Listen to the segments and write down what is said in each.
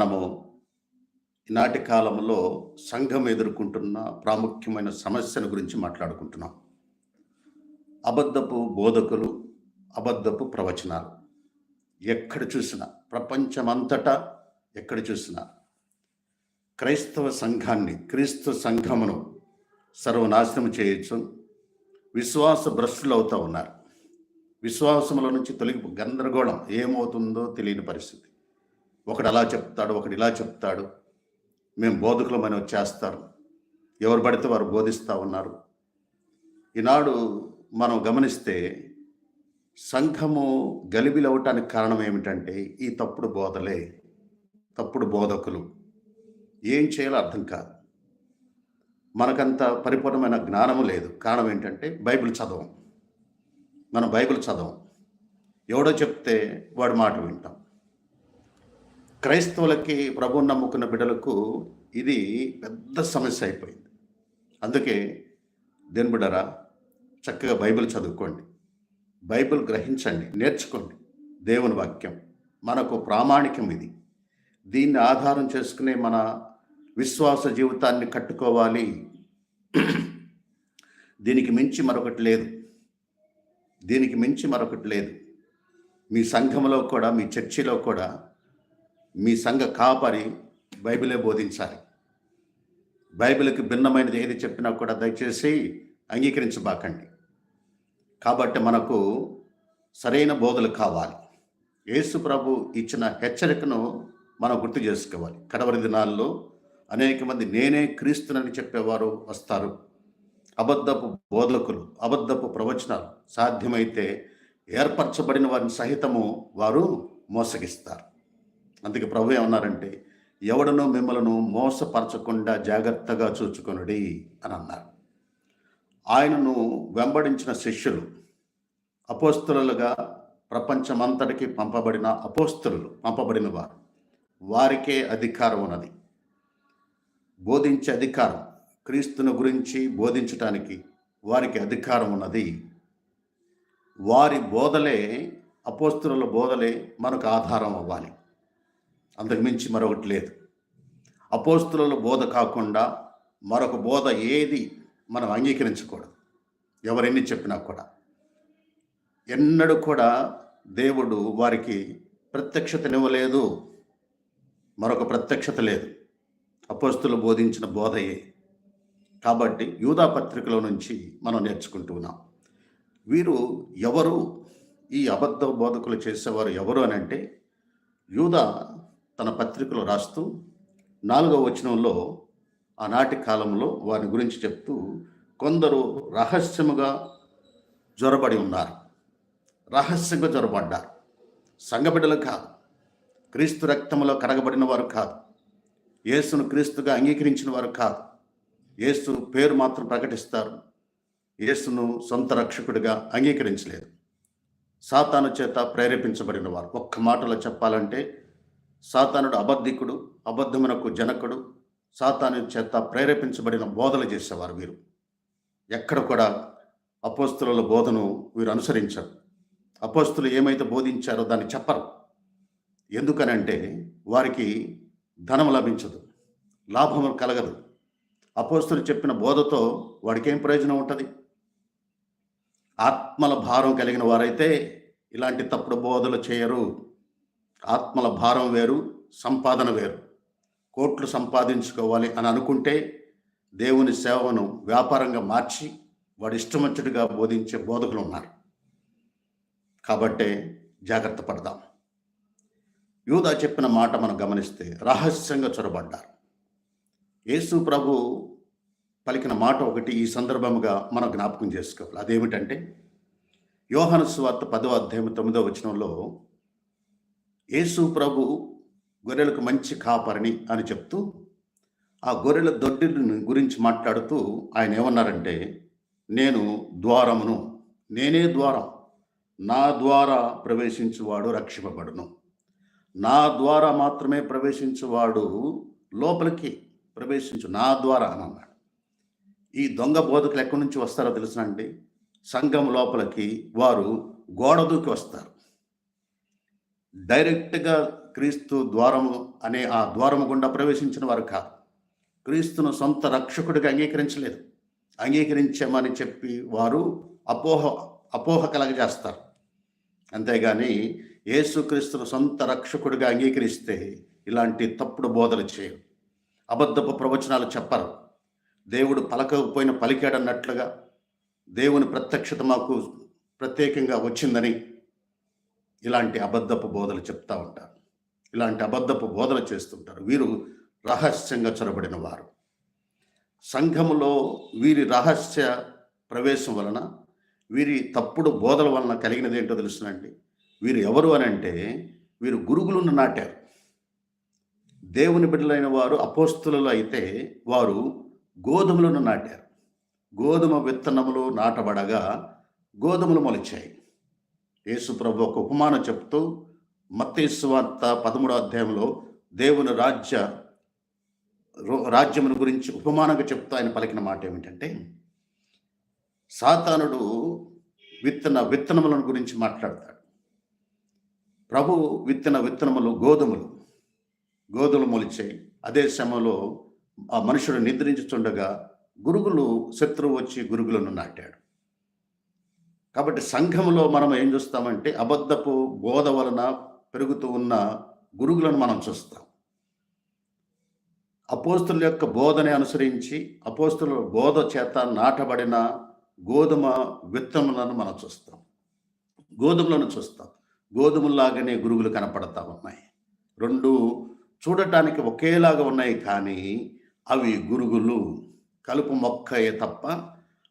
మనము ఈనాటి కాలంలో సంఘం ఎదుర్కొంటున్న ప్రాముఖ్యమైన సమస్యల గురించి మాట్లాడుకుంటున్నాం. అబద్ధపు బోధకులు అబద్ధపు ప్రవచనాలు. ఎక్కడ చూసినా ప్రపంచమంతటా ఎక్కడ చూసినా క్రైస్తవ సంఘాన్ని క్రీస్తు సంఘమును సర్వనాశనం చేయొచ్చు. విశ్వాస భ్రష్టులు అవుతూ ఉన్నారు. విశ్వాసముల నుంచి తొలగి గందరగోళం ఏమవుతుందో తెలియని పరిస్థితి. ఒకడు అలా చెప్తాడు ఒకడు ఇలా చెప్తాడు. మేము బోధకులమని వచ్చేస్తారు. ఎవరు పడితే వారు బోధిస్తూ ఉన్నారు. ఈనాడు మనం గమనిస్తే సంఘము గలిబిలవటానికి కారణం ఏమిటంటే ఈ తప్పుడు బోధలే తప్పుడు బోధకులు. ఏం చేయాలో అర్థం కాదు. మనకంత పరిపూర్ణమైన జ్ఞానము లేదు. కారణం ఏంటంటే బైబిల్ చదవం. మనం బైబిల్ చదవం. ఎవడో చెప్తే వాడి మాట వింటాం. క్రైస్తవులకి ప్రభు నమ్ముకున్న బిడ్డలకు ఇది పెద్ద సమస్య అయిపోయింది. అందుకే దేని బిడ్డరా చక్కగా బైబిల్ చదువుకోండి. బైబిల్ గ్రహించండి నేర్చుకోండి. దేవుని వాక్యం మనకు ప్రామాణికం ఇది. దీన్ని ఆధారం చేసుకునే మన విశ్వాస జీవితాన్ని కట్టుకోవాలి. దీనికి మించి మరొకటి లేదు. దీనికి మించి మరొకటి లేదు. మీ సంఘంలో కూడా మీ చర్చిలో కూడా మీ సంఘ కాపరి బైబిలే బోధించాలి. బైబిల్కి భిన్నమైనది ఏది చెప్పినా కూడా దయచేసి అంగీకరించబాకండి. కాబట్టి మనకు సరైన బోధలు కావాలి. యేసు ప్రభు ఇచ్చిన హెచ్చరికను మనం గుర్తు చేసుకోవాలి. కడవరి దినాల్లో అనేక మంది నేనే క్రీస్తునని చెప్పేవారు వస్తారు. అబద్ధపు బోధకులు అబద్ధపు ప్రవచనాలు సాధ్యమైతే ఏర్పరచబడిన వారిని సహితము వారు మోసగిస్తారు. అందుకే ప్రభు ఏమన్నారంటే ఎవడనో మిమ్మలను మోసపరచకుండా జాగ్రత్తగా చూచుకొనుడి అని అన్నారు. ఆయనను వెంబడించిన శిష్యులు అపోస్తులుగా ప్రపంచమంతటికి పంపబడిన అపోస్తులు పంపబడిన వారు వారికే అధికారం ఉన్నది. బోధించే అధికారం క్రీస్తుని గురించి బోధించటానికి వారికి అధికారం ఉన్నది. వారి బోధలే అపోస్తుల బోధలే మనకు ఆధారం అవ్వాలి. అంతకుమించి మరొకటి లేదు. అపోస్తుల బోధ కాకుండా మరొక బోధ ఏది మనం అంగీకరించకూడదు. ఎవరెన్ని చెప్పినా కూడా. ఎన్నడూ కూడా దేవుడు వారికి ప్రత్యక్షతనివ్వలేదు. మరొక ప్రత్యక్షత లేదు. అపోస్తులు బోధించిన బోధయే కాబట్టి యూదా పత్రికలో నుంచి మనం నేర్చుకుంటున్నాం వీరు ఎవరు? ఈ అబద్ధ బోధకులు చేసేవారు ఎవరు అని అంటే యూదా తన పత్రికలో రాస్తూ నాలుగవ వచనంలో ఆనాటి కాలంలో వారి గురించి చెప్తూ కొందరు రహస్యముగా జ్వరబడి ఉన్నారు. రహస్యంగా జ్వరబడ్డారు సంఘబిడ్డలు కాదు. క్రీస్తు రక్తంలో కడగబడిన వారు కాదు. యేసును క్రీస్తుగా అంగీకరించిన వారు కాదు. యేసు పేరు మాత్రం ప్రకటిస్తారు. యేసును సొంత రక్షకుడిగా అంగీకరించలేదు. సాతాను చేత ప్రేరేపించబడిన వారు. ఒక్క మాటలో చెప్పాలంటే సాతానుడు అబద్ధికుడు అబద్ధమునకు జనకుడు సాతాను చేత ప్రేరేపించబడిన బోధలు చేసేవారు వీరు. ఎక్కడ కూడా అపోస్తుల బోధను వీరు అనుసరించరు. అపోస్తులు ఏమైతే బోధించారో దాన్ని చెప్పరు. ఎందుకనంటే వారికి ధనం లభించదు లాభం కలగదు. అపోస్తులు చెప్పిన బోధతో వాడికి ఏం ప్రయోజనం ఉంటుంది? ఆత్మల భారం కలిగిన వారైతే ఇలాంటి తప్పుడు బోధలు చేయరు. ఆత్మల భారం వేరు సంపాదన వేరు. కోట్లు సంపాదించుకోవాలి అని అనుకుంటే దేవుని సేవను వ్యాపారంగా మార్చి వాడు ఇష్టమచ్చుడిగా బోధించే బోధకులు ఉన్నారు కాబట్టే జాగ్రత్త పడదాం. యూదా చెప్పిన మాట మనం గమనిస్తే రహస్యంగా చొరబడ్డారు. యేసు ప్రభు పలికిన మాట ఒకటి ఈ సందర్భముగా మనం జ్ఞాపకం చేసుకోవాలి. అదేమిటంటే యోహన స్వార్త పదవ అధ్యాయం తొమ్మిదవ వచనంలో యేసు ప్రభు గొర్రెలకు మంచి కాపరిని అని చెప్తూ ఆ గొర్రెల దొడ్డిని గురించి మాట్లాడుతూ ఆయన ఏమన్నారంటే నేను ద్వారమును నేనే ద్వారం. నా ద్వారా ప్రవేశించువాడు రక్షింపబడును. నా ద్వారా మాత్రమే ప్రవేశించువాడు లోపలికి ప్రవేశించు నా ద్వారా అని అన్నాడు. ఈ దొంగ బోధకులు ఎక్కడి నుంచి వస్తారో తెలుసునండి సంఘం లోపలికి వారు గోడ దూకి వస్తారు. డైరెక్ట్గా క్రీస్తు ద్వారము అనే ఆ ద్వారము గుండా ప్రవేశించిన వారు కాదు. క్రీస్తును సొంత రక్షకుడిగా అంగీకరించలేదు. అంగీకరించామని చెప్పి వారు అపోహ అపోహ కలగజేస్తారు. అంతేగాని యేసుక్రీస్తును సొంత రక్షకుడిగా అంగీకరిస్తే ఇలాంటి తప్పుడు బోధలు చేయరు. అబద్ధపు ప్రవచనాలు చెప్పరు. దేవుడు పలకకపోయిన పలికాడన్నట్లుగా దేవుని ప్రత్యక్షత మాకు ప్రత్యేకంగా వచ్చిందని ఇలాంటి అబద్ధపు బోధలు చెప్తా ఉంటారు. ఇలాంటి అబద్ధపు బోధలు చేస్తుంటారు. వీరు రహస్యంగా చొరబడిన వారు. సంఘములో వీరి రహస్య ప్రవేశం వలన వీరి తప్పుడు బోధల వలన కలిగినది ఏంటో తెలుసునండి. వీరు ఎవరు అని అంటే వీరు గురుగులను నాటారు. దేవుని బిడ్డలైన వారు అపోస్తులలో అయితే వారు గోధుమలను నాటారు. గోధుమ విత్తనములు నాటబడగా గోధుమలు మొలిచాయి. యేసు ప్రభు ఒక ఉపమానం చెప్తూ మత్తేసు పదమూడో అధ్యాయంలో దేవుని రాజ్య రాజ్యమును గురించి ఉపమానంగా చెప్తూ ఆయన పలికిన మాట ఏమిటంటే సాతానుడు విత్తన విత్తనములను గురించి మాట్లాడతాడు. ప్రభు విత్తన విత్తనములు గోధుమలు గోధుమలు మొలిచాయి అదే సమయంలో ఆ మనుషుడు నిద్రించుచుండగా గురుగులు శత్రువు వచ్చి గురుగులను నాటాడు. కాబట్టి సంఘములో మనం ఏం చూస్తామంటే అబద్ధపు బోధ వలన పెరుగుతూ ఉన్న గురుగులను మనం చూస్తాం. అపోస్తుల యొక్క బోధని అనుసరించి అపోస్తుల బోధ చేత నాటబడిన గోధుమ విత్తములను మనం చూస్తాం. గోధుమలను చూస్తాం. గోధుమలాగానే గురుగులు కనపడతా ఉన్నాయి. రెండు చూడటానికి ఒకేలాగా ఉన్నాయి కానీ అవి గురుగులు కలుపు మొక్కయే తప్ప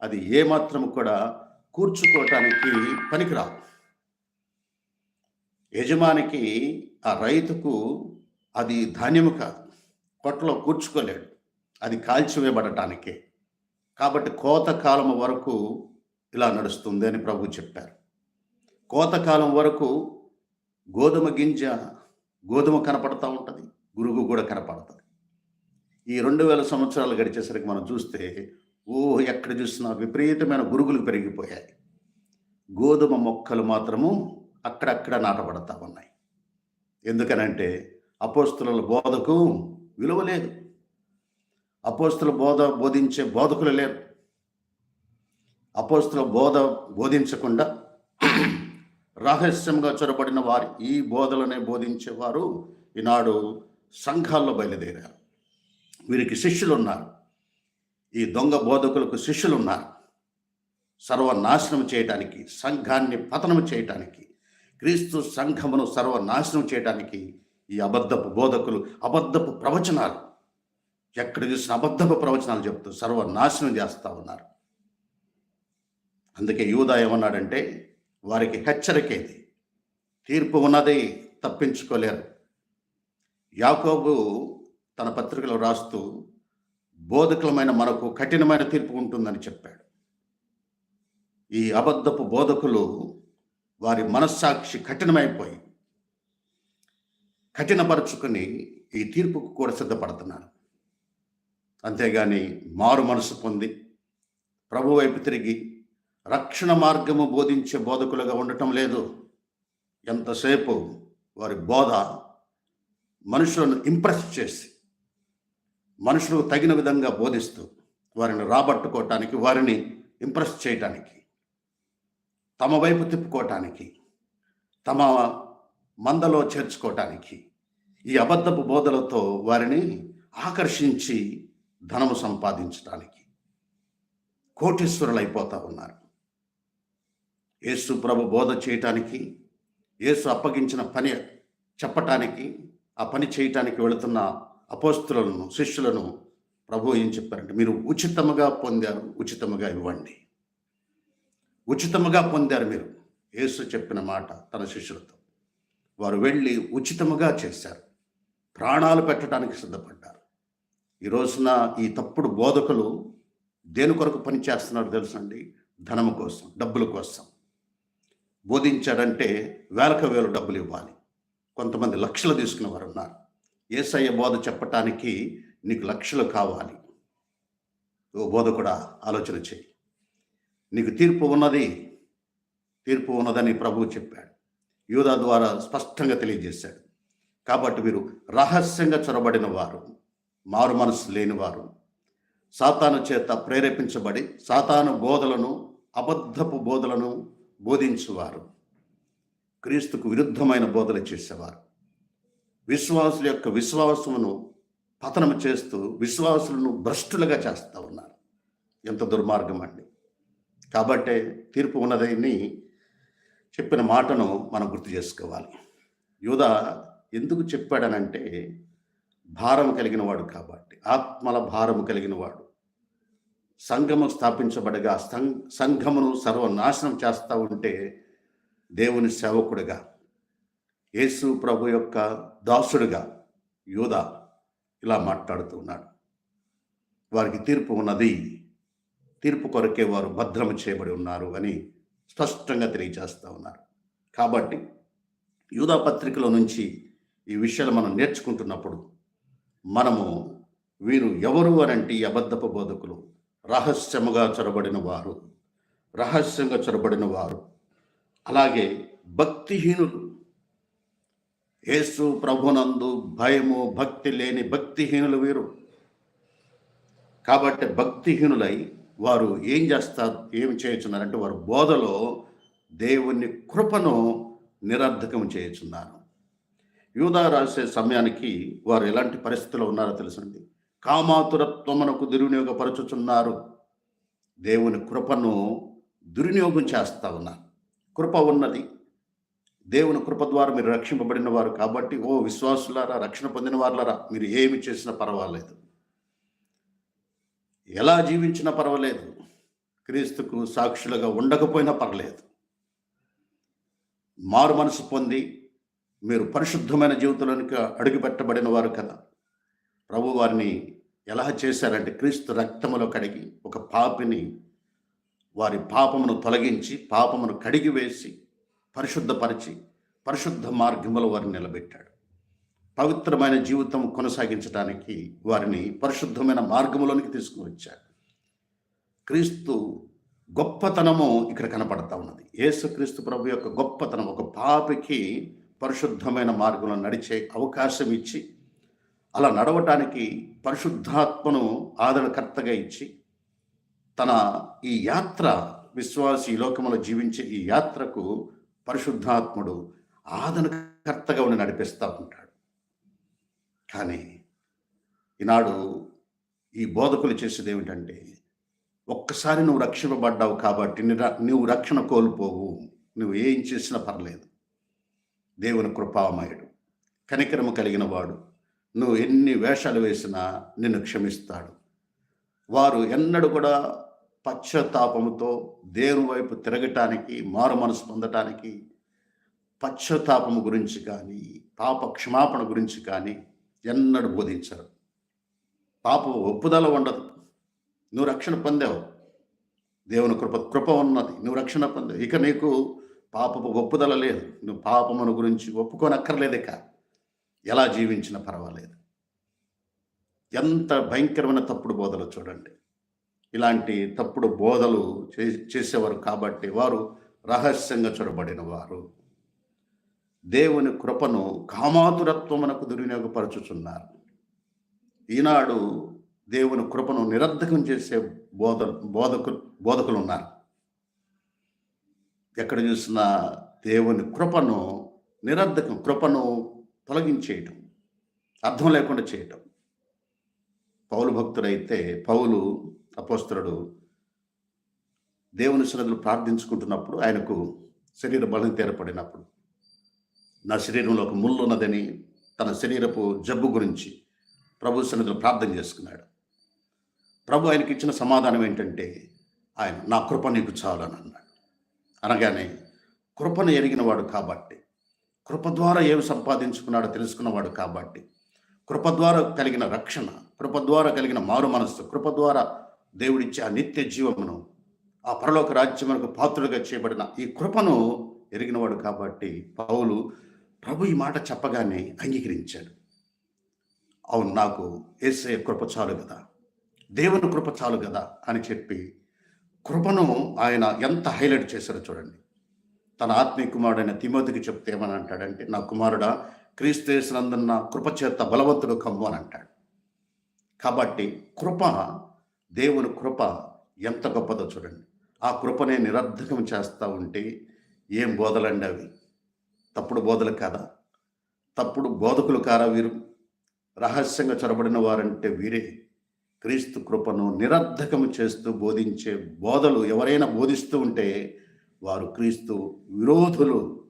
అది ఏమాత్రం కూడా కూర్చుకోవటానికి పనికిరావు. యజమానికి ఆ రైతుకు అది ధాన్యము కాదు. కొట్టలో కూర్చుకోలేడు. అది కాల్చివేయబడటానికే. కాబట్టి కోతకాలం వరకు ఇలా నడుస్తుంది అని ప్రభు చెప్పారు. కోతకాలం వరకు గోధుమ గింజ గోధుమ కనపడతా ఉంటుంది. గురుగు కూడా కనపడుతుంది. ఈ రెండు వేల సంవత్సరాలు గడిచేసరికి మనం చూస్తే ఓ ఎక్కడ చూసినా విపరీతమైన గురుగులు పెరిగిపోయాయి. గోధుమ మొక్కలు మాత్రము అక్కడక్కడ నాటబడతా ఉన్నాయి. ఎందుకనంటే అపోస్తుల బోధకు విలువ లేదు. అపోస్తుల బోధ బోధించే బోధకులు లేరు. అపోస్తుల బోధ బోధించకుండా రహస్యంగా చొరబడిన వారు ఈ బోధలనే బోధించేవారు ఈనాడు సంఘాల్లో బయలుదేరారు. వీరికి శిష్యులు ఉన్నారు ఈ దొంగ బోధకులకు శిష్యులు ఉన్నారు సర్వనాశనం చేయటానికి సంఘాన్ని పతనం చేయటానికి క్రీస్తు సంఘమును సర్వనాశనం చేయటానికి ఈ అబద్ధపు బోధకులు అబద్ధపు ప్రవచనాలు ఎక్కడ చూసిన అబద్ధపు ప్రవచనాలు చెప్తూ సర్వనాశనం చేస్తూ ఉన్నారు. అందుకే యూదా ఏమన్నాడంటే వారికి హెచ్చరికేది తీర్పు ఉన్నది తప్పించుకోలేరు. యాకోబు తన పత్రికలో రాస్తూ బోధకులమైన మనకు కఠినమైన తీర్పు ఉంటుందని చెప్పాడు. ఈ అబద్ధపు బోధకులు వారి మనస్సాక్షి కఠినమైపోయి కఠినపరుచుకుని ఈ తీర్పుకు కూడా సిద్ధపడుతున్నారు. అంతేగాని మారు మనసు పొంది ప్రభు వైపు తిరిగి రక్షణ మార్గము బోధించే బోధకులుగా ఉండటం లేదు. ఎంతసేపు వారి బోధ మనుషులను ఇంప్రెస్ చేసి మనుషులు తగిన విధంగా బోధిస్తూ వారిని రాబట్టుకోవటానికి వారిని ఇంప్రెస్ చేయటానికి తమ వైపు తిప్పుకోవటానికి తమ మందలో చేర్చుకోవటానికి ఈ అబద్ధపు బోధలతో వారిని ఆకర్షించి ధనము సంపాదించటానికి కోటీశ్వరులు అయిపోతూ ఉన్నారు. యేసు ప్రభు బోధ చేయటానికి యేసు అప్పగించిన పని చెప్పటానికి ఆ పని చేయటానికి వెళుతున్న అపోస్తులను శిష్యులను ప్రభు ఏం చెప్పారంటే మీరు ఉచితముగా పొందారు ఉచితముగా ఇవ్వండి. ఉచితముగా పొందారు మీరు. యేసు చెప్పిన మాట తన శిష్యులతో. వారు వెళ్ళి ఉచితముగా చేశారు. ప్రాణాలు పెట్టడానికి సిద్ధపడ్డారు. ఈ రోజున ఈ తప్పుడు బోధకులు దేని కొరకు పనిచేస్తున్నారు తెలుసండి? ధనము కోసం డబ్బుల కోసం. బోధించాడంటే వేలకు వేలు డబ్బులు ఇవ్వాలి. కొంతమంది లక్షలు తీసుకునే వారు ఉన్నారు. ఏసయ్య బోధ చెప్పటానికి నీకు లక్షలు కావాలి. ఓ బోధ కూడా ఆలోచన చేయి. నీకు తీర్పు ఉన్నది తీర్పు ఉన్నదని ప్రభువు చెప్పాడు. యూదా ద్వారా స్పష్టంగా తెలియజేశాడు. కాబట్టి వీరు రహస్యంగా చొరబడిన వారు మారు మనసు లేనివారు సాతాను చేత ప్రేరేపించబడి సాతాను బోధలను అబద్ధపు బోధలను బోధించేవారు క్రీస్తుకు విరుద్ధమైన బోధలు చేసేవారు. విశ్వాసుల యొక్క విశ్వాసమును పతనము చేస్తూ విశ్వాసులను భ్రష్టులుగా చేస్తూ ఉన్నారు. ఎంత దుర్మార్గం అండి. కాబట్టే తీర్పు ఉన్నదని చెప్పిన మాటను మనం గుర్తు చేసుకోవాలి. యూద ఎందుకు చెప్పాడనంటే భారం కలిగిన వాడు కాబట్టి ఆత్మల భారము కలిగిన వాడు. సంఘము స్థాపించబడగా సంఘమును సర్వనాశనం చేస్తూ ఉంటే దేవుని సేవకుడుగా యేసు ప్రభు యొక్క దాసుడిగా యూద ఇలా మాట్లాడుతూ ఉన్నాడు. వారికి తీర్పు ఉన్నది తీర్పు కొరకే వారు భద్రము చేయబడి ఉన్నారు అని స్పష్టంగా తెలియజేస్తూ ఉన్నారు. కాబట్టి యూదా పత్రికలో నుంచి ఈ విషయాలు మనం నేర్చుకుంటున్నప్పుడు మనము వీరు ఎవరు అనంటే ఈ అబద్ధపు బోధకులు రహస్యముగా చొరబడిన వారు రహస్యంగా చొరబడిన వారు అలాగే భక్తిహీనులు యేసు ప్రభునందు భయము భక్తి లేని భక్తిహీనులు వీరు. కాబట్టి భక్తిహీనులై వారు ఏం చేస్తారు ఏమి చేయుచున్నారంటే వారు బోధలో దేవుని కృపను నిరర్ధకం చేయుచున్నారు. యూదా రాసే సమయానికి వారు ఎలాంటి పరిస్థితిలో ఉన్నారో తెలిసింది కామాతురత్వమునకు దుర్వినియోగపరచుచున్నారు. దేవుని కృపను దుర్వినియోగం చేస్తా ఉన్నారు. కృప ఉన్నది. దేవుని కృప ద్వారా మీరు రక్షింపబడిన వారు కాబట్టి ఓ విశ్వాసులారా రక్షణ పొందిన వారులారా మీరు ఏమి చేసినా పర్వాలేదు. ఎలా జీవించినా పర్వాలేదు. క్రీస్తుకు సాక్షులుగా ఉండకపోయినా పర్లేదు మారు మనసు పొంది మీరు పరిశుద్ధమైన జీవితంలోనికి అడుగుపెట్టబడిన వారు కదా. ప్రభు వారిని ఎలా చేశారంటే క్రీస్తు రక్తములో కడిగి ఒక పాపిని వారి పాపమును తొలగించి పాపమును కడిగి వేసి పరిశుద్ధపరిచి పరిశుద్ధ మార్గములో వారిని నిలబెట్టాడు. పవిత్రమైన జీవితం కొనసాగించడానికి వారిని పరిశుద్ధమైన మార్గంలోనికి తీసుకుని వచ్చాడు క్రీస్తు గొప్పతనము ఇక్కడ కనపడతా ఉన్నది. యేసుక్రీస్తు ప్రభు యొక్క గొప్పతనం ఒక పాపికి పరిశుద్ధమైన మార్గంలో నడిచే అవకాశం ఇచ్చి అలా నడవటానికి పరిశుద్ధాత్మను ఆదరణకర్తగా ఇచ్చి తన ఈ యాత్ర విశ్వాసి ఈ జీవించే ఈ యాత్రకు పరిశుద్ధాత్ముడు ఆదరణకర్తగా ఉండి నడిపిస్తూ ఉంటాడు. కానీ ఈనాడు ఈ బోధకులు చేసేది ఏమిటంటే ఒక్కసారి నువ్వు రక్షింపబడ్డావు కాబట్టి నువ్వు రక్షణ కోల్పోవు. నువ్వు ఏం చేసినా పర్లేదు. దేవుని కృపామయుడు కనికరము కలిగిన వాడు నువ్వు ఎన్ని వేషాలు వేసినా నిన్ను క్షమిస్తాడు. వారు ఎన్నడూ కూడా పశ్చాత్తాపముతో దేవుని వైపు తిరగటానికి మారు మనసు పొందటానికి పశ్చాత్తాపము గురించి కానీ పాప క్షమాపణ గురించి కానీ ఎన్నడూ బోధించరు. పాప ఒప్పుదల ఉండదు. నువ్వు రక్షణ పొందావు. దేవుని కృప కృప ఉన్నది. నువ్వు రక్షణ పొందావు. ఇక నీకు పాపపు ఒప్పుదల లేదు. నువ్వు పాపమును గురించి ఒప్పుకోనక్కర్లేదు ఇక ఎలా జీవించినా పర్వాలేదు. ఎంత భయంకరమైన తప్పుడు బోధలు చూడండి. ఇలాంటి తప్పుడు బోధలు చే- చేసేవారు కాబట్టి వారు రహస్యంగా చొరబడిన వారు. దేవుని కృపను కామాతురత్వమునకు దుర్వినియోగపరచుచున్నారు. ఈనాడు దేవుని కృపను నిరర్ధకం చేసే బోధ బోధకు బోధకులు ఉన్నారు ఎక్కడ చూసినా దేవుని కృపను నిరర్ధకం కృపను తొలగించేయటం అర్థం లేకుండా చేయటం. పౌలు భక్తుడైతే పౌలు అపోస్తుడు దేవుని సన్నిధిలో ప్రార్థించుకుంటున్నప్పుడు ఆయనకు శరీర బలం తీరపడినప్పుడు నా శరీరంలో ఒక ముళ్ళు ఉన్నదని తన శరీరపు జబ్బు గురించి ప్రభు సన్నిధిలో ప్రార్థన చేసుకున్నాడు. ప్రభు ఆయనకి ఇచ్చిన సమాధానం ఏంటంటే ఆయన నా కృప నీకు చాలని అన్నాడు. అనగానే కృపను ఎరిగినవాడు కాబట్టి కృప ద్వారా ఏమి సంపాదించుకున్నాడో తెలుసుకున్నవాడు కాబట్టి కృప ద్వారా కలిగిన రక్షణ కృప ద్వారా కలిగిన మారు మనస్సు కృప ద్వారా దేవుడిచ్చే ఆ నిత్య జీవమును ఆ పరలోక రాజ్యమునకు పాత్రుడిగా చేయబడిన ఈ కృపను ఎరిగినవాడు కాబట్టి పౌలు ప్రభు ఈ మాట చెప్పగానే అంగీకరించాడు. అవును నాకు ఏసే కృప చాలు కదా దేవుని కృప చాలు కదా అని చెప్పి కృపను ఆయన ఎంత హైలైట్ చేశారో చూడండి. తన ఆత్మీయ కుమారుడైన తిమోతికి చెప్తే ఏమని అంటాడంటే నా కుమారుడా క్రీస్తేసినందున్న కృపచేత బలవంతుడు కమ్ము అని అంటాడు. కాబట్టి కృప దేవుని కృప ఎంత గొప్పదో చూడండి. ఆ కృపనే నిరర్ధకం చేస్తూ ఉంటే ఏం బోధలండి అవి? తప్పుడు బోధలు కాదా? తప్పుడు బోధకులు కారా వీరు? రహస్యంగా చొరబడిన వారంటే వీరే. క్రీస్తు కృపను నిరర్ధకము చేస్తూ బోధించే బోధలు ఎవరైనా బోధిస్తూ ఉంటే వారు క్రీస్తు విరోధులు.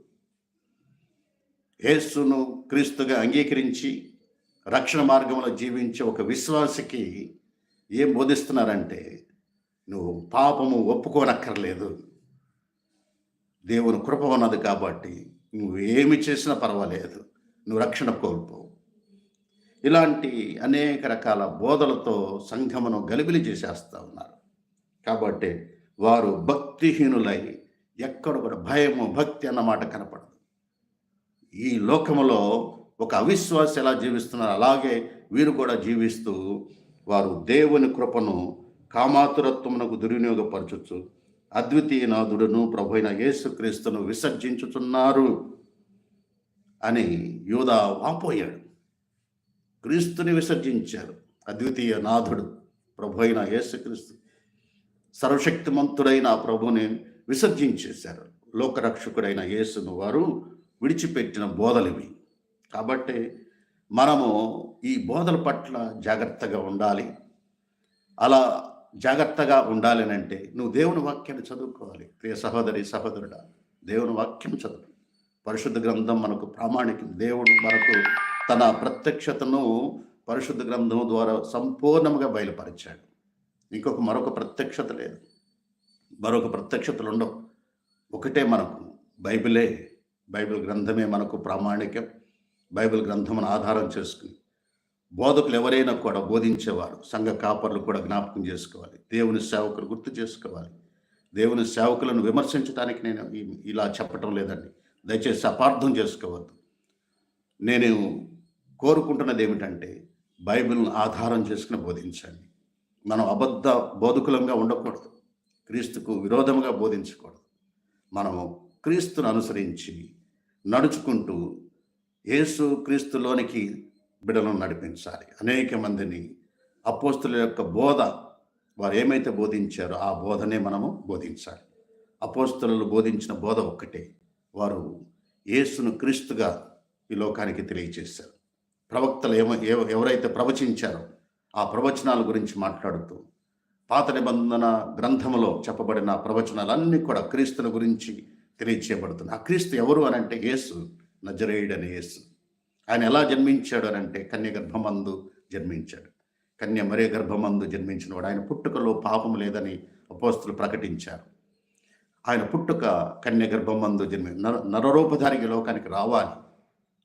యేసును క్రీస్తుగా అంగీకరించి రక్షణ మార్గంలో జీవించే ఒక విశ్వాసికి ఏం బోధిస్తున్నారంటే నువ్వు పాపము ఒప్పుకోనక్కర్లేదు. దేవుని కృప ఉన్నది కాబట్టి నువ్వు ఏమి చేసినా పర్వాలేదు. నువ్వు రక్షణ కోల్పోవు ఇలాంటి అనేక రకాల బోధలతో సంఘమును గలిబిలి చేసేస్తూ ఉన్నారు. కాబట్టి వారు భక్తిహీనులై ఎక్కడ కూడా భయము భక్తి అన్నమాట కనపడదు. ఈ లోకములో ఒక అవిశ్వాస ఎలా జీవిస్తున్నారు అలాగే వీరు కూడా జీవిస్తూ వారు దేవుని కృపను కామాతురత్వమునకు దుర్వినియోగపరచచ్చు. అద్వితీయ నాథుడును ప్రభు అయిన యేసుక్రీస్తును విసర్జించుచున్నారు అని యూదా వాపోయాడు. క్రీస్తుని విసర్జించారు. అద్వితీయ నాథుడు ప్రభు అయిన యేసుక్రీస్తు సర్వశక్తిమంతుడైన ప్రభుని విసర్జించేశారు. లోకరక్షకుడైన యేసును వారు విడిచిపెట్టిన బోధలివి. కాబట్టే కాబట్టి మనము ఈ బోధల పట్ల జాగ్రత్తగా ఉండాలి. అలా జాగ్రత్తగా ఉండాలి అని అంటే నువ్వు దేవుని వాక్యాన్ని చదువుకోవాలి. ప్రియ సహోదరి సహోదరుడా దేవుని వాక్యం చదువు. పరిశుద్ధ గ్రంథం మనకు ప్రామాణికం. దేవుడు మనకు తన ప్రత్యక్షతను పరిశుద్ధ గ్రంథం ద్వారా సంపూర్ణంగా బయలుపరిచాడు. ఇంకొక మరొక ప్రత్యక్షత లేదు. మరొక ప్రత్యక్షతలు ఉండవు. ఒకటే మనకు బైబిలే. బైబిల్ గ్రంథమే మనకు ప్రామాణికం. బైబిల్ గ్రంథమును ఆధారం చేసుకుని బోధకులు ఎవరైనా కూడా బోధించేవారు సంఘ కాపర్లు కూడా జ్ఞాపకం చేసుకోవాలి దేవుని సేవకులు గుర్తు చేసుకోవాలి. దేవుని సేవకులను విమర్శించడానికి నేను ఇలా చెప్పటం లేదండి. దయచేసి అపార్థం చేసుకోవద్దు. నేను కోరుకుంటున్నది ఏమిటంటే బైబిల్ను ఆధారం చేసుకుని బోధించండి. మనం అబద్ధ బోధకులంగా ఉండకూడదు. క్రీస్తుకు విరోధముగా బోధించకూడదు. మనము క్రీస్తును అనుసరించి నడుచుకుంటూ యేసు క్రీస్తులోనికి బిడలను నడిపించాలి. అనేక మందిని అపోస్తుల యొక్క బోధ వారు ఏమైతే బోధించారో ఆ బోధనే మనము బోధించాలి. అపోస్తులు బోధించిన బోధ ఒక్కటే. వారు యేసును క్రీస్తుగా ఈ లోకానికి తెలియజేశారు ప్రవక్తలు ఏమ ఎవరైతే ప్రవచించారో ఆ ప్రవచనాల గురించి మాట్లాడుతూ పాత నిబంధన గ్రంథములో చెప్పబడిన ప్రవచనాలన్నీ కూడా క్రీస్తుల గురించి తెలియచేయబడుతుంది ఆ క్రీస్తు ఎవరు అని అంటే యేసు నజరేయుడని యేసు. ఆయన ఎలా జన్మించాడు అని అంటే కన్య గర్భమందు జన్మించాడు. కన్య మరే గర్భమందు జన్మించినవాడు. ఆయన పుట్టుకలో పాపం లేదని అపోస్తులు ప్రకటించారు. ఆయన పుట్టుక కన్య గర్భమందు జన్మి నర నరరూపధారికి లోకానికి రావాలి.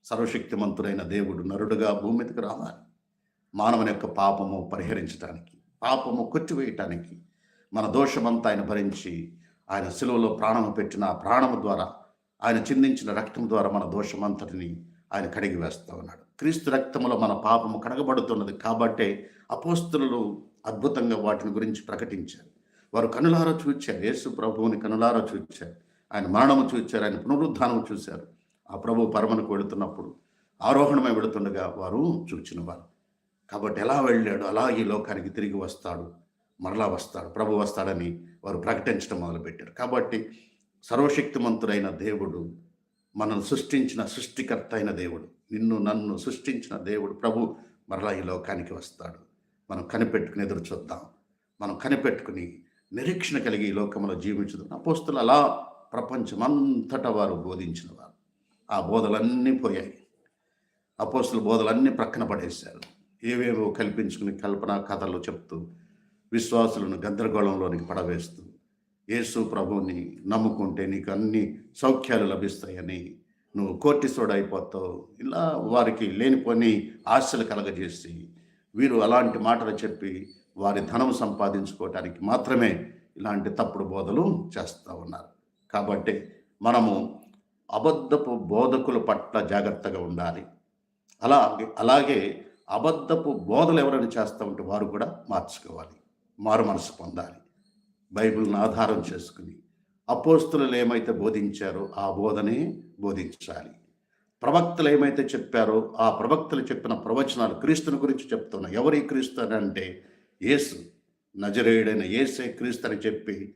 సర్వశక్తిమంతుడైన దేవుడు నరుడుగా భూమి మీదకి రావాలి. మానవుని యొక్క పాపము పరిహరించడానికి పాపము కొట్టివేయటానికి మన దోషమంతా ఆయన భరించి ఆయన సెలవులో ప్రాణము పెట్టిన ప్రాణము ద్వారా ఆయన చిందించిన రక్తం ద్వారా మన దోషమంతటిని ఆయన కడిగి వేస్తా ఉన్నాడు. క్రీస్తు రక్తములో మన పాపము కడగబడుతున్నది కాబట్టే అపోస్తులు అద్భుతంగా వాటిని గురించి ప్రకటించారు. వారు కనులారా చూచారు. యేసు ప్రభువుని కనులారా చూచారు. ఆయన మరణము చూచారు. ఆయన పునరుద్ధానము చూశారు. ఆ ప్రభు పరమనకు వెళుతున్నప్పుడు ఆరోహణమై వెళుతుండగా వారు చూచిన వారు కాబట్టి ఎలా వెళ్ళాడు? అలా ఈ లోకానికి తిరిగి వస్తాడు. మరలా వస్తాడు. ప్రభు వస్తాడని వారు ప్రకటించడం మొదలుపెట్టారు. కాబట్టి సర్వశక్తిమంతుడైన దేవుడు మనను సృష్టించిన సృష్టికర్త అయిన దేవుడు నిన్ను నన్ను సృష్టించిన దేవుడు ప్రభు మరలా ఈ లోకానికి వస్తాడు. మనం కనిపెట్టుకుని ఎదురు చూద్దాం. మనం కనిపెట్టుకుని నిరీక్షణ కలిగి ఈ లోకంలో జీవించదు అపోస్తులు అలా ప్రపంచమంతటా వారు బోధించిన వారు. ఆ బోధలన్నీ పోయాయి. అపోస్తుల బోధలన్నీ ప్రక్కన పడేశారు. ఏవేవో కల్పించుకుని కల్పన కథలు చెప్తూ విశ్వాసులను గందరగోళంలోనికి పడవేస్తూ యేసు ప్రభువుని నమ్ముకుంటే నీకు అన్ని సౌఖ్యాలు లభిస్తాయని. నువ్వు కోర్టిసోడ్ అయిపోతావు ఇలా వారికి లేనిపోని ఆశలు కలగజేసి వీరు అలాంటి మాటలు చెప్పి వారి ధనం సంపాదించుకోవటానికి మాత్రమే ఇలాంటి తప్పుడు బోధలు చేస్తూ ఉన్నారు. కాబట్టి మనము అబద్ధపు బోధకుల పట్ల జాగ్రత్తగా ఉండాలి. అలాగే అలాగే అబద్ధపు బోధలు ఎవరైనా చేస్తూ ఉంటే వారు కూడా మార్చుకోవాలి. మారు మనసు పొందాలి. బైబిల్ని ఆధారం చేసుకుని అపోస్తులు ఏమైతే బోధించారో ఆ బోధనే బోధించాలి. ప్రవక్తలు ఏమైతే చెప్పారో ఆ ప్రవక్తలు చెప్పిన ప్రవచనాలు క్రీస్తుని గురించి చెప్తున్నా ఎవరి క్రీస్తు అని అంటే యేసు నజరేయుడైన ఏసే క్రీస్తు అని చెప్పి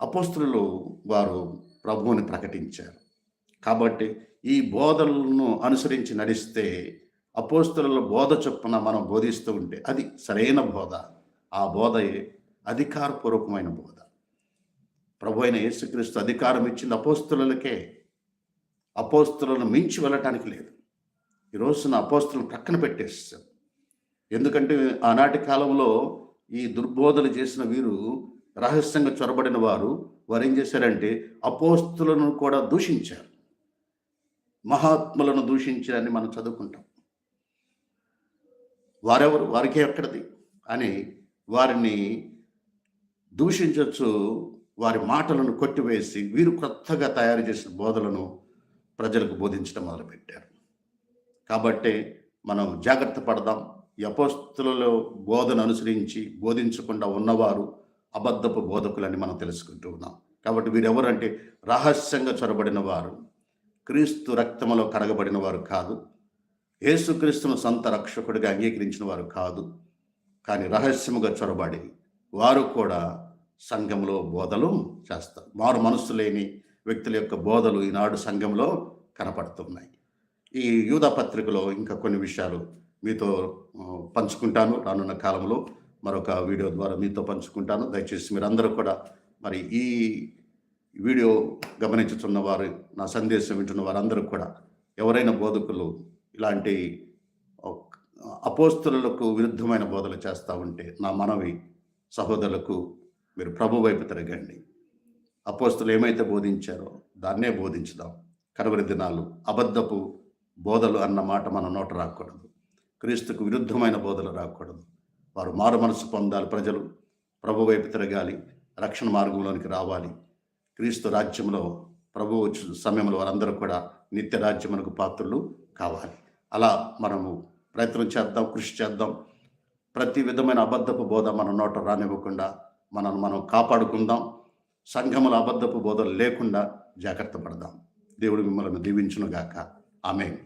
అపోస్తులు వారు ప్రభువుని ప్రకటించారు. కాబట్టి ఈ బోధలను అనుసరించి నడిస్తే అపోస్తుల బోధ చొప్పున మనం బోధిస్తూ ఉంటే అది సరైన బోధ. ఆ బోధయే అధికారపూర్వకమైన బోధ. ప్రభు అయిన యేసుక్రీస్తు అధికారం ఇచ్చింది అపోస్తులకే. అపోస్తులను మించి వెళ్ళటానికి లేదు. ఈ రోజున అపోస్తులను పక్కన పెట్టేస్తాం ఎందుకంటే ఆనాటి కాలంలో ఈ దుర్బోధలు చేసిన వీరు రహస్యంగా చొరబడిన వారు వారు ఏం చేశారంటే అపోస్తులను కూడా దూషించారు. మహాత్ములను దూషించారని మనం చదువుకుంటాం. వారెవరు? వారికే ఎక్కడిది? అని వారిని దూషించవచ్చు వారి మాటలను కొట్టివేసి వీరు కొత్తగా తయారు చేసిన బోధలను ప్రజలకు బోధించడం మొదలుపెట్టారు. కాబట్టి మనం జాగ్రత్త పడదాం. ఈ బోధను బోధన అనుసరించి బోధించకుండా ఉన్నవారు అబద్ధపు బోధకులని మనం తెలుసుకుంటూ ఉన్నాం. కాబట్టి వీరెవరంటే రహస్యంగా చొరబడిన వారు క్రీస్తు రక్తములో కడగబడిన వారు కాదు యేసుక్రీస్తును సొంత రక్షకుడిగా అంగీకరించిన వారు కాదు కానీ రహస్యముగా చొరబడి వారు కూడా సంఘంలో బోధలు చేస్తారు మారు మనస్సు లేని వ్యక్తుల యొక్క బోధలు ఈనాడు సంఘంలో కనపడుతున్నాయి. ఈ యూధ పత్రికలో ఇంకా కొన్ని విషయాలు మీతో పంచుకుంటాను. రానున్న కాలంలో మరొక వీడియో ద్వారా మీతో పంచుకుంటాను. దయచేసి మీరందరూ కూడా మరి ఈ వీడియో గమనించుతున్న వారు నా సందేశం వింటున్న వారందరూ కూడా ఎవరైనా బోధకులు ఇలాంటి అపోస్తులకు విరుద్ధమైన బోధలు చేస్తూ ఉంటే నా మనవి సహోదరులకు మీరు ప్రభు వైపు తిరగండి. అపోస్తులు ఏమైతే బోధించారో దాన్నే బోధించుదాం. కడవరి దినాలు అబద్ధపు బోధలు అన్న మాట మన నోట రాకూడదు. క్రీస్తుకు విరుద్ధమైన బోధలు రాకూడదు. వారు మారు మనసు పొందాలి ప్రజలు. ప్రభు వైపు తిరగాలి. రక్షణ మార్గంలోనికి రావాలి. క్రీస్తు రాజ్యంలో ప్రభు వచ్చి సమయంలో వారందరూ కూడా నిత్య రాజ్యమునకు పాత్రులు కావాలి. అలా మనము ప్రయత్నం చేద్దాం కృషి చేద్దాం. ప్రతి విధమైన అబద్ధపు బోధ మన నోట రానివ్వకుండా మనల్ని మనం కాపాడుకుందాం. సంఘముల అబద్ధపు బోధలు లేకుండా జాగ్రత్త పడదాం. దేవుడు మిమ్మల్ని దీవించునుగాక. ఆమె